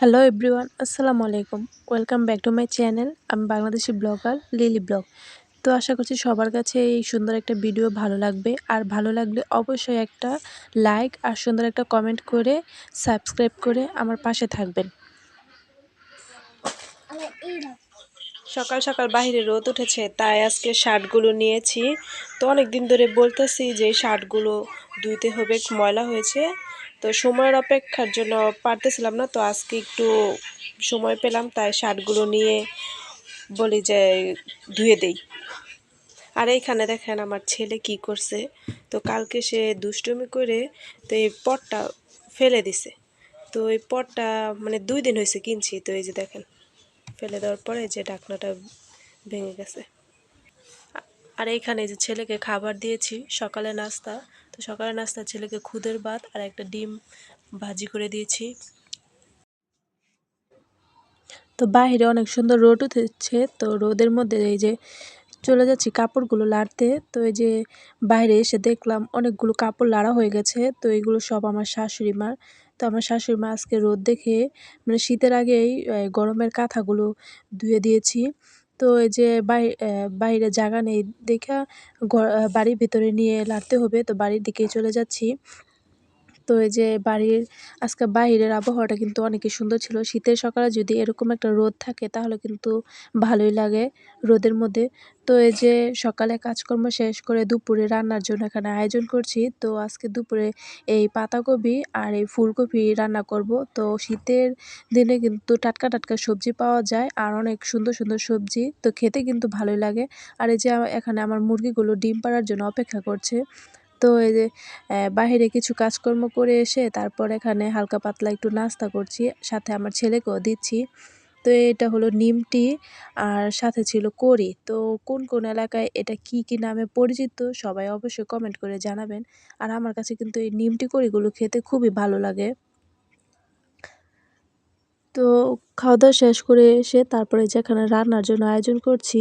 Hello everyone আসসালামু আলাইকুম welcome back to my channel আমি বাংলাদেশি ব্লগার লিলি ব্লগ তো আশা করছি সবার কাছে এই সুন্দর একটা ভিডিও ভালো লাগবে। আর ভালো লাগলে অবশ্যই একটা লাইক আর সুন্দর একটা কমেন্ট করে সাবস্ক্রাইব করে আমার পাশে থাকবেন। সকাল সকাল বাহিরে রোদ উঠেছে, তাই আজকে শার্টগুলো নিয়েছি। তো অনেক দিন ধরে বলতেছি যে শার্টগুলো ধুইতে হবে, ময়লা হয়েছে। তো সময়ের অপেক্ষার জন্য পারতেছিলাম না, তো আজকে একটু সময় পেলাম, তাই শার্টগুলো নিয়ে বলি যে ধুয়ে দেই। আর এইখানে দেখেন আমার ছেলে কি করছে, তো কালকে সে দুষ্টুমি করে, তো এই পটটা ফেলে দিছে। তো এই পটটা মানে দুই দিন হয়েছে কিনছি, তো এই যে দেখেন, ফেলে দেওয়ার পরে যে ঢাকনাটা ভেঙে গেছে। আর এইখানে যে ছেলেকে খাবার দিয়েছি, সকালে নাস্তা। তো সকালে নাস্তা ছেলেকে খুদের ভাত আর একটা ডিম ভাজি করে দিয়েছি। তো বাইরে অনেক সুন্দর রোদ উঠেছে, তো রোদের মধ্যে এই যে চলে যাচ্ছি কাপড়গুলো লাড়তে। তো এই যে বাইরে এসে দেখলাম অনেকগুলো কাপড় লাড়া হয়ে গেছে, তো এগুলো সব আমার শাশুড়ি মার। তো আমার শাশুড়ি মা আজকে রোদ দেখে মানে শীতের আগেই গরমের কাঁথাগুলো ধুয়ে দিয়েছি। তো এই যে বাইরে জায়গা নেই, দেখা বাড়ির ভিতরে নিয়ে লাড়তে হবে। তো বাড়ির দিকেই চলে যাচ্ছি। তো এই যে বাড়ির আজকে বাইরের আবহাওয়াটা কিন্তু অনেকই সুন্দর ছিল। শীতের সকালে যদি এরকম একটা রোদ থাকে তাহলে কিন্তু ভালোই লাগে রোদের মধ্যে। তো এই যে সকালে কাজকর্ম শেষ করে দুপুরে রান্নার জন্য এখানে আয়োজন করছি। তো আজকে দুপুরে এই পাতাকপি আর এই ফুলকপি রান্না করব। তো শীতের দিনে কিন্তু টাটকা টাটকা সবজি পাওয়া যায় আর অনেক সুন্দর সুন্দর সবজি। তো খেতে কিন্তু ভালোই লাগে। আর এই যে এখানে আমার মুরগিগুলো ডিম পাড়ার জন্য অপেক্ষা করছে। তো এই যে বাহিরে কিছু কাজকর্ম করে এসে তারপর এখানে হালকা পাতলা একটু নাস্তা করছি, সাথে আমার ছেলেকেও দিচ্ছি। তো এটা হলো নিমটি আর সাথে ছিল করি তো কোন কোন এলাকায় এটা কি কি নামে পরিচিত সবাই অবশ্যই কমেন্ট করে জানাবেন। আর আমার কাছে কিন্তু এই নিমটি করিগুলো খেতে খুবই ভালো লাগে। তো খাওয়া দাওয়া শেষ করে এসে তারপরে যেখানে রান্নার জন্য আয়োজন করছি,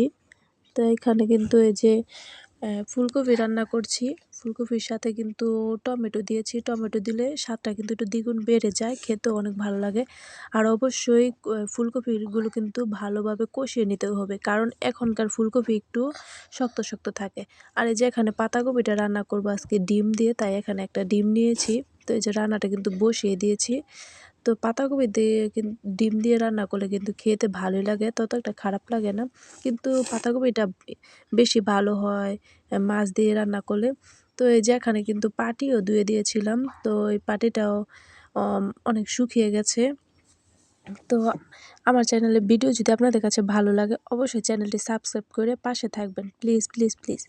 তো এখানে কিন্তু এই যে ফুলকপি রান্না করছি। ফুলকপির সাথে কিন্তু টমেটো দিয়েছি। টমেটো দিলে স্বাদটা কিন্তু একটু দ্বিগুণ বেড়ে যায়। খেতেও অনেক ভালো লাগে। আর অবশ্যই ফুলকপিগুলো কিন্তু ভালোভাবে কষিয়ে নিতে হবে। কারণ এখনকার ফুলকপি একটু শক্ত শক্ত থাকে। আর এই যে এখানে পাতাকপিটা রান্না করব আজকে ডিম দিয়ে, তাই এখানে একটা ডিম নিয়েছি। তো এই যে রান্নাটা কিন্তু বসিয়ে দিয়েছি। তো পাতাকপি দিয়ে ডিম দিয়ে রান্না করলে কিন্তু খেতে ভালোই লাগে, তত একটা খারাপ লাগে না। কিন্তু পাতাকপিটা বেশি ভালো হয় মাছ দিয়ে রান্না করলে। তো এই যে এখানে কিন্তু পাটিও ধুয়ে দিয়েছিলাম, তো এই পাটিটাও অনেক শুকিয়ে গেছে। তো আমার চ্যানেলের ভিডিও যদি আপনাদের কাছে ভালো লাগে, অবশ্যই চ্যানেলটি সাবস্ক্রাইব করে পাশে থাকবেন। Please please please.